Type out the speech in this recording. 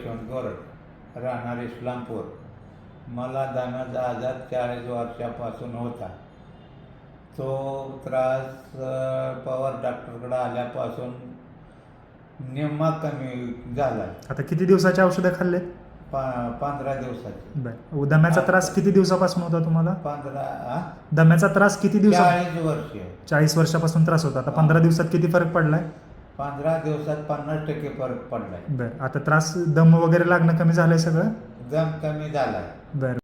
यशवंत गोरड राहणार इस्लामपूर मला दम्याचा आजार चाळीस वर्षापासून होता. तो त्रास पवार डॉक्टरकडे आल्यापासून निम्मा कमी झाला. आता किती दिवसाची औषधं खाल्ले पा पंधरा दिवसाची. बर. दम्याचा त्रास किती दिवसापासून होता तुम्हाला? पंधरा? दम्याचा त्रास किती दिवसा चाळीस वर्ष. चाळीस वर्षापासून त्रास होता. आता पंधरा दिवसात किती फरक पडलाय? पंधरा दिवसात पन्नास टक्के फरक पडलाय. बर आता त्रास दम वगैरे लागणं कमी झालंय सगळं? दम कमी झालाय. बर